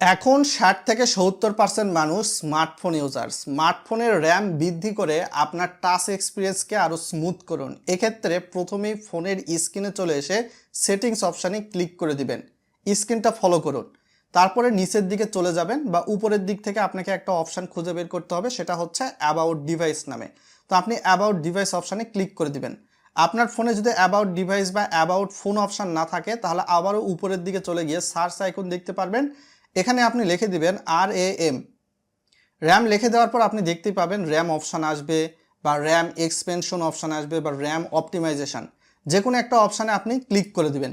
এখন ষাট থেকে সত্তর পার্সেন্ট মানুষ স্মার্টফোন ইউজার স্মার্টফোনের র্যাম বৃদ্ধি করে আপনার টাচ এক্সপিরিয়েন্সকে আরও স্মুথ করুন। এক্ষেত্রে প্রথমেই ফোনের স্ক্রিনে চলে এসে সেটিংস অপশানে ক্লিক করে দিবেন। স্ক্রিনটা ফলো করুন। তারপরে নিচের দিকে চলে যাবেন বা উপরের দিক থেকে আপনাকে একটা অপশান খুঁজে বের করতে হবে, সেটা হচ্ছে অ্যাবাউট ডিভাইস নামে। তো আপনি অ্যাবাউট ডিভাইস অপশানে ক্লিক করে দিবেন। আপনার ফোনে যদি অ্যাবাউট ডিভাইস বা অ্যাবাউট ফোন অপশান না থাকে, তাহলে আবারও উপরের দিকে চলে গিয়ে সার্চ আইকন দেখতে পারবেন। এখানে আপনি লিখে দিবেন আর এ এম র্যাম লিখে দেওয়ার পর আপনি দেখতেই পাবেন র্যাম অপশান আসবে বা র্যাম এক্সপেনশন অপশান আসবে বা র্যাম অপটিমাইজেশন যে কোনো একটা অপশানে আপনি ক্লিক করে দিবেন।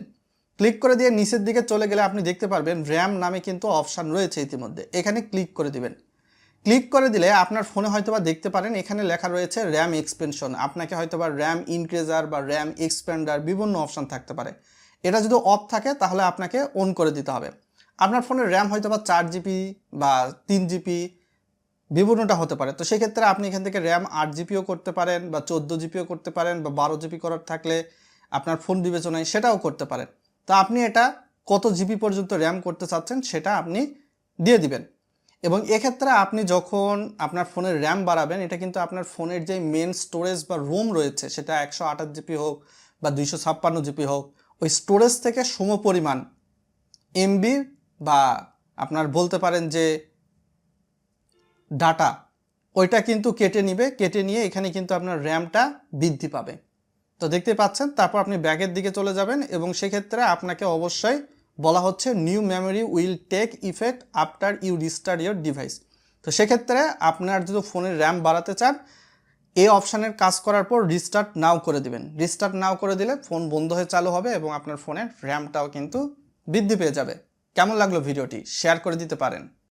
ক্লিক করে দিয়ে নিচের দিকে চলে গেলে আপনি দেখতে পারবেন র্যাম নামে কিন্তু অপশান রয়েছে ইতিমধ্যে। এখানে ক্লিক করে দিবেন। ক্লিক করে দিলে আপনার ফোনে হয়তোবা দেখতে পারেন এখানে লেখা রয়েছে র্যাম এক্সপেনশন আপনাকে হয়তোবা র্যাম ইনক্রিজার বা র্যাম এক্সপেন্ডার বিভিন্ন অপশান থাকতে পারে। এটা যদি অফ থাকে তাহলে আপনাকে অন করে দিতে হবে। আপনার ফোনের র্যাম হয়তো বা চার জিবি বা তিন জিবি বিভিন্নটা হতে পারে। তো সেক্ষেত্রে আপনি এখান থেকে র্যাম আট জিপিও করতে পারেন বা চোদ্দ জিপিও করতে পারেন বা বারো জিবি করার থাকলে আপনার ফোন বিবেচনায় সেটাও করতে পারেন। তো আপনি এটা কত জিবি পর্যন্ত র্যাম করতে চাচ্ছেন সেটা আপনি দিয়ে দিবেন। এবং এক্ষেত্রে আপনি যখন আপনার ফোনের র্যাম বাড়াবেন, এটা কিন্তু আপনার ফোনের যে মেন স্টোরেজ বা রোম রয়েছে, সেটা একশো আঠাশ জিবি হোক বা দুইশো ছাপ্পান্ন জিবি হোক, ওই স্টোরেজ থেকে সম পরিমাণ এমবি বা আপনার বলতে পারেন যে ডাটা, ওইটা কিন্তু কেটে নিবে, কেটে নিয়ে এখানে কিন্তু আপনার র্যামটা বৃদ্ধি পাবে। তো দেখতে পাচ্ছেন, তারপর আপনি ব্যাগের দিকে চলে যাবেন এবং সেক্ষেত্রে আপনাকে অবশ্যই বলা হচ্ছে new memory will take effect after you restart your device. তো সেক্ষেত্রে আপনার যদি ফোনের র্যাম বাড়াতে চান এই অপশানের কাজ করার পর রিস্টার্ট নাও করে দিবেন। রিস্টার্ট নাও করে দিলে ফোন বন্ধ হয়ে চালু হবে এবং আপনার ফোনের র্যামটাও কিন্তু বৃদ্ধি পেয়ে যাবে। কেমন লাগল ভিডিওটি? শেয়ার করে দিতে পারেন।